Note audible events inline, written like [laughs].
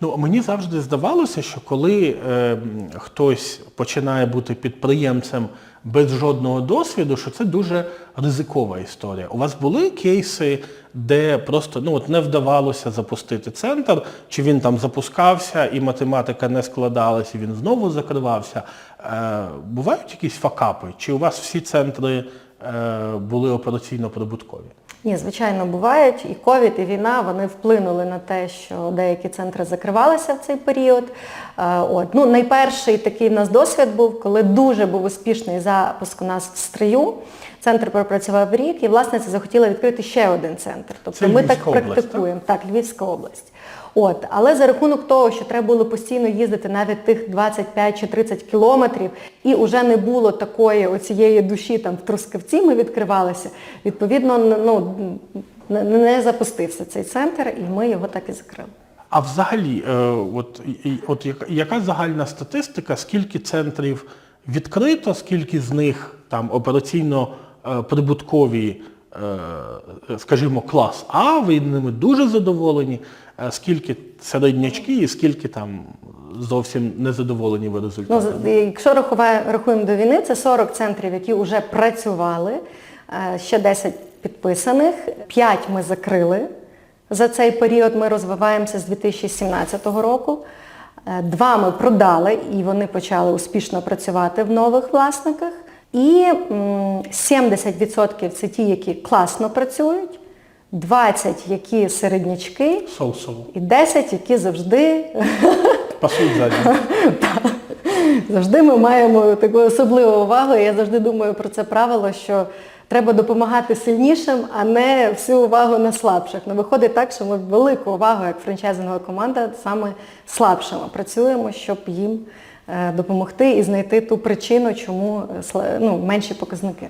Ну, мені завжди здавалося, що коли е, хтось починає бути підприємцем без жодного досвіду, що це дуже ризикова історія. У вас були кейси, де просто ну, от не вдавалося запустити центр, чи він там запускався і математика не складалась, і він знову закривався. Е, бувають якісь факапи? Чи у вас всі центри е, були операційно прибуткові? Ні, звичайно, бувають. І ковід, і війна вони вплинули на те, що деякі центри закривалися в цей період. Е, От. Ну, найперший такий в нас досвід був, коли дуже був успішний запуск у нас в стрию. Центр пропрацював рік, і власниця захотіла відкрити ще один центр. Тобто Це ми так область, практикуємо. Так, Львівська область. От, але за рахунок того, що треба було постійно їздити навіть тих 25 чи 30 кілометрів, і вже не було такої оцієї душі там в Трускавці ми відкривалися, відповідно, ну, не запустився цей центр, і ми його так і закрили. А взагалі, е, от, от яка- загальна статистика, скільки центрів відкрито, скільки з них там операційно е, прибуткові, е, скажімо, клас А, ви ними дуже задоволені, скільки середнячки і скільки там зовсім незадоволені ви Ну, результатами? з- якщо рахуємо до війни, це 40 центрів, які вже працювали, ще 10 підписаних, 5 ми закрили. За цей період ми розвиваємося з 2017 року. Е, Два ми продали і вони почали успішно працювати в нових власниках. І 70% це ті, які класно працюють, 20 які середнячки, Соусово. і 10, які завжди [laughs] Пасують задні. [laughs] Завжди ми маємо таку особливу увагу. Я завжди думаю про це правило, що треба допомагати сильнішим, а не всю увагу на слабших. Ну, виходить так, що ми велику увагу, як франчайзингова команда, саме слабшими працюємо, щоб їм е, допомогти і знайти ту причину, чому е, ну, менші показники.